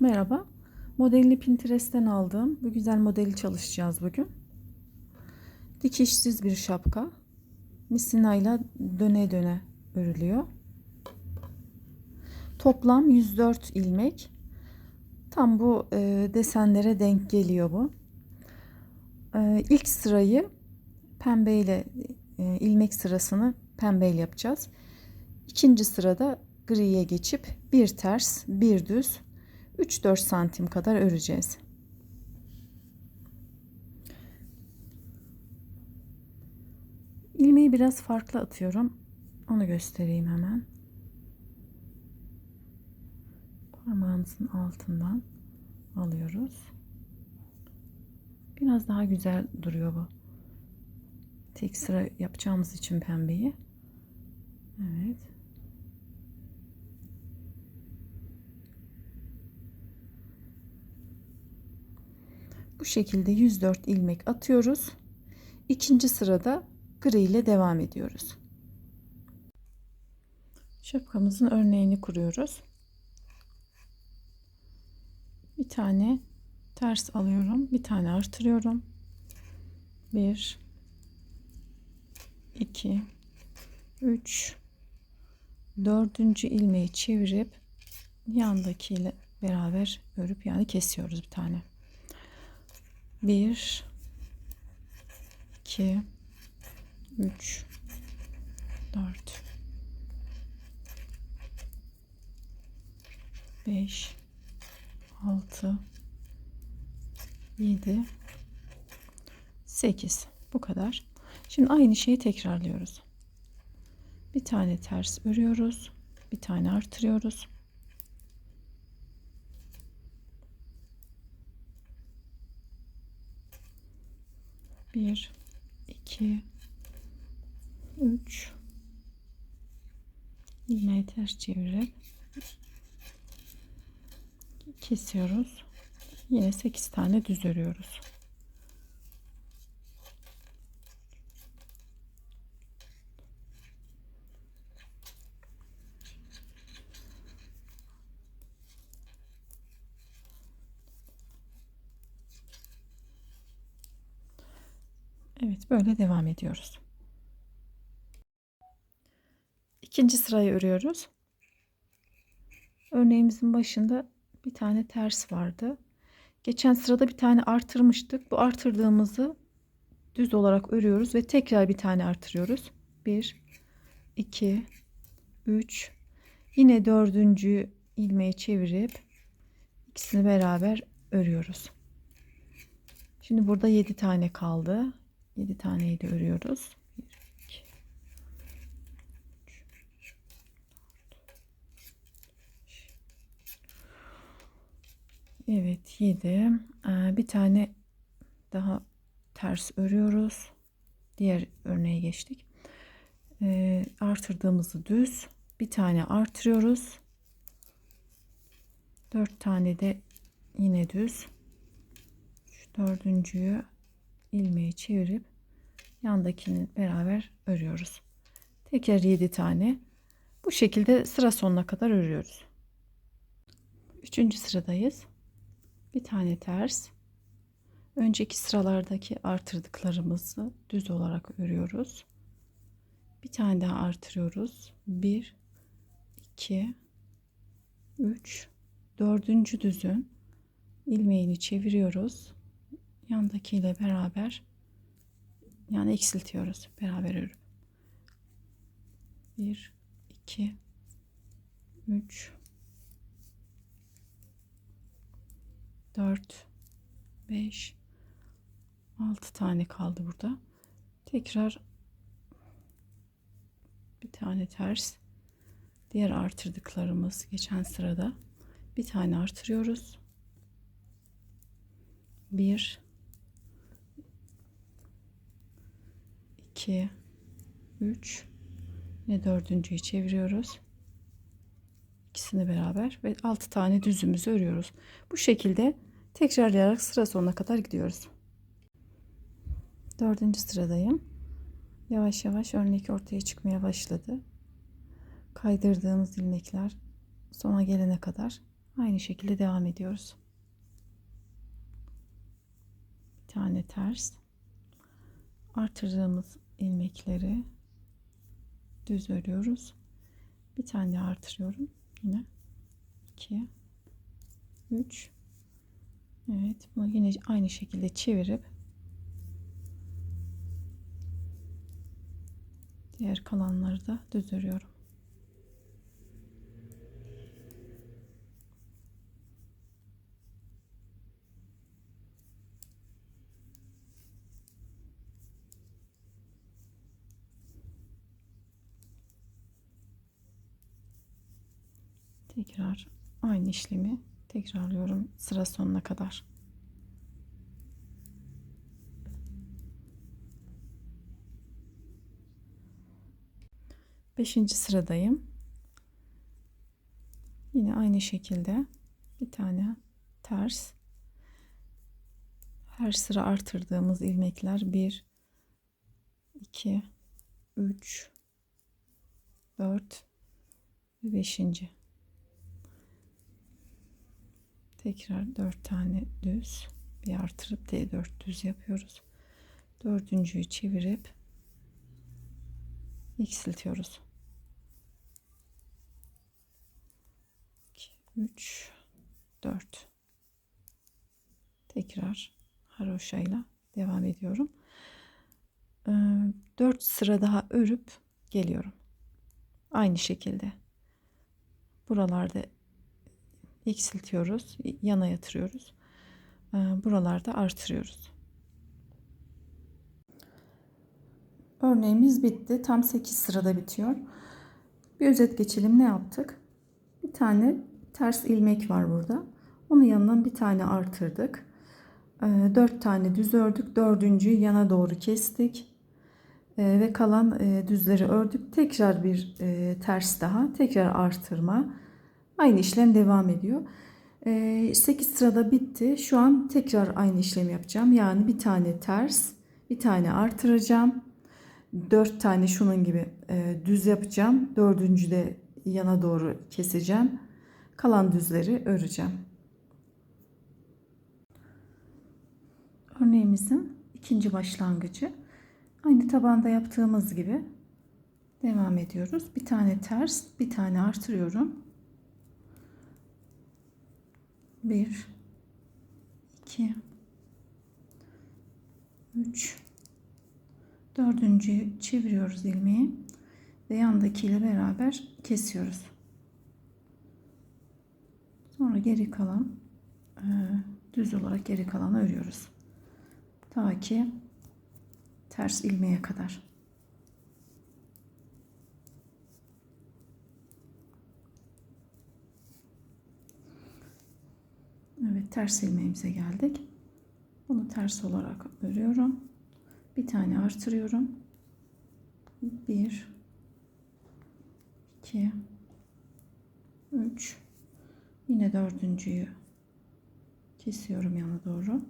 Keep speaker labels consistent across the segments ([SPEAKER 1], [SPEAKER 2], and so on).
[SPEAKER 1] Merhaba. Modelini Pinterest'ten aldım. Bu güzel modeli çalışacağız bugün. Dikişsiz bir şapka. Misinayla döne döne örülüyor. Toplam 104 ilmek. Tam bu e, desenlere denk geliyor bu. E, ilk sırayı pembeyle e, ilmek sırasını pembeyle yapacağız. İkinci sırada griye geçip bir ters, bir düz 3-4 santim kadar öreceğiz. İlmeği biraz farklı atıyorum. Onu göstereyim hemen. Parmağımızın altından alıyoruz. Biraz daha güzel duruyor bu. Tek sıra yapacağımız için pembeyi. Evet. Şekilde 104 ilmek atıyoruz. İkinci sırada gri ile devam ediyoruz. Şapkamızın örneğini kuruyoruz. Bir tane ters alıyorum. Bir tane artırıyorum. 1 2 3 dördüncü ilmeği çevirip yandakiyle beraber örüp yani kesiyoruz bir tane. 1 2 3 4 5 6 7 8 bu kadar. Şimdi aynı şeyi tekrarlıyoruz. Bir tane ters örüyoruz. Bir tane artırıyoruz. Bir, iki, üç. ilmeği ters çevirip kesiyoruz. Yine sekiz tane düz örüyoruz. Evet böyle devam ediyoruz. İkinci sırayı örüyoruz. Örneğimizin başında bir tane ters vardı. Geçen sırada bir tane artırmıştık. Bu artırdığımızı düz olarak örüyoruz ve tekrar bir tane artırıyoruz. 1 2 3 yine dördüncü ilmeği çevirip ikisini beraber örüyoruz. Şimdi burada 7 tane kaldı. 7 taneyi de örüyoruz. 1, 2, 3, 4, Evet 7. Bir tane daha ters örüyoruz. Diğer örneğe geçtik. Ee, artırdığımızı düz. Bir tane artırıyoruz. 4 tane de yine düz. Şu dördüncüyü ilmeği çevirip yandakini beraber örüyoruz. Tekrar 7 tane. Bu şekilde sıra sonuna kadar örüyoruz. Üçüncü sıradayız. Bir tane ters. Önceki sıralardaki artırdıklarımızı düz olarak örüyoruz. Bir tane daha artırıyoruz. 1 2 3 dördüncü düzün ilmeğini çeviriyoruz yandakiyle beraber yani eksiltiyoruz beraber örüp. 1 2 3 4 5 6 tane kaldı burada. Tekrar bir tane ters diğer artırdıklarımız geçen sırada. Bir tane artırıyoruz. 1 2 3 ne dördüncüyü çeviriyoruz. İkisini beraber ve 6 tane düzümüzü örüyoruz. Bu şekilde tekrarlayarak sıra sonuna kadar gidiyoruz. Dördüncü sıradayım. Yavaş yavaş örnek ortaya çıkmaya başladı. Kaydırdığımız ilmekler sona gelene kadar Aynı şekilde devam ediyoruz. Bir tane ters. Artırdığımız ilmekleri düz örüyoruz. Bir tane daha artırıyorum. Yine 2 3 Evet, bunu yine aynı şekilde çevirip diğer kalanları da düz örüyorum. Tekrar aynı işlemi tekrarlıyorum sıra sonuna kadar. Beşinci sıradayım. Yine aynı şekilde bir tane ters. Her sıra artırdığımız ilmekler 1 2 3 4 ve 5. Tekrar 4 tane düz bir artırıp D4 düz yapıyoruz. Dördüncüyü çevirip eksiltiyoruz. 2, 3, 4. Tekrar haroşayla devam ediyorum. 4 sıra daha örüp geliyorum. Aynı şekilde. Buralarda eksiltiyoruz, yana yatırıyoruz. Buralarda artırıyoruz. Örneğimiz bitti. Tam 8 sırada bitiyor. Bir özet geçelim. Ne yaptık? Bir tane ters ilmek var burada. Onun yanından bir tane artırdık. 4 tane düz ördük. Dördüncüyü yana doğru kestik. Ve kalan düzleri ördük. Tekrar bir ters daha. Tekrar artırma. Aynı işlem devam ediyor. 8 sırada bitti. Şu an tekrar aynı işlemi yapacağım. Yani bir tane ters, bir tane artıracağım. 4 tane şunun gibi düz yapacağım. Dördüncü de yana doğru keseceğim. Kalan düzleri öreceğim. Örneğimizin ikinci başlangıcı. Aynı tabanda yaptığımız gibi devam ediyoruz. Bir tane ters, bir tane artırıyorum. 1 2 3 dördüncüyü çeviriyoruz ilmeği ve yandakiyle beraber kesiyoruz. Sonra geri kalan e, düz olarak geri kalanı örüyoruz. Ta ki ters ilmeğe kadar. Ters ilmeğimize geldik. Bunu ters olarak örüyorum. Bir tane artırıyorum. 1 2 3 Yine dördüncüyü kesiyorum yana doğru.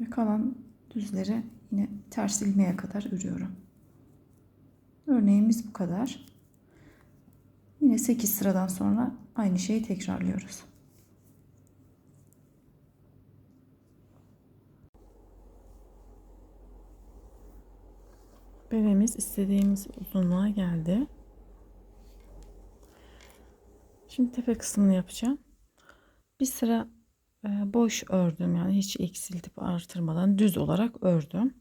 [SPEAKER 1] Ve kalan düzleri yine ters ilmeğe kadar örüyorum. Örneğimiz bu kadar. Yine 8 sıradan sonra aynı şeyi tekrarlıyoruz. Beremiz istediğimiz uzunluğa geldi. Şimdi tepe kısmını yapacağım. Bir sıra e, boş ördüm yani hiç eksiltip artırmadan düz olarak ördüm.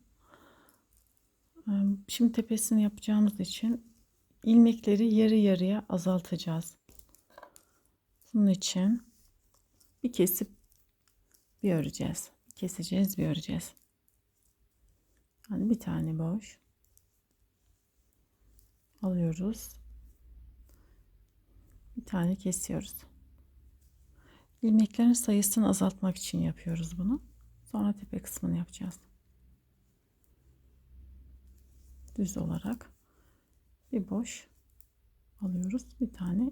[SPEAKER 1] E, şimdi tepesini yapacağımız için ilmekleri yarı yarıya azaltacağız. Bunun için bir kesip bir öreceğiz. Keseceğiz bir öreceğiz. Yani bir tane boş alıyoruz. Bir tane kesiyoruz. İlmeklerin sayısını azaltmak için yapıyoruz bunu. Sonra tepe kısmını yapacağız. Düz olarak bir boş alıyoruz. Bir tane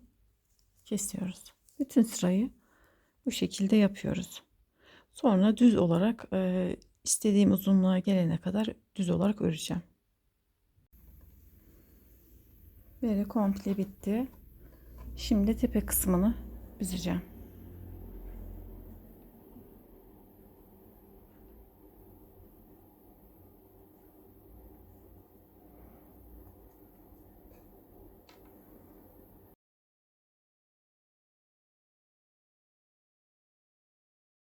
[SPEAKER 1] kesiyoruz. Bütün sırayı bu şekilde yapıyoruz. Sonra düz olarak istediğim uzunluğa gelene kadar düz olarak öreceğim. Böyle komple bitti. Şimdi tepe kısmını büzeceğim.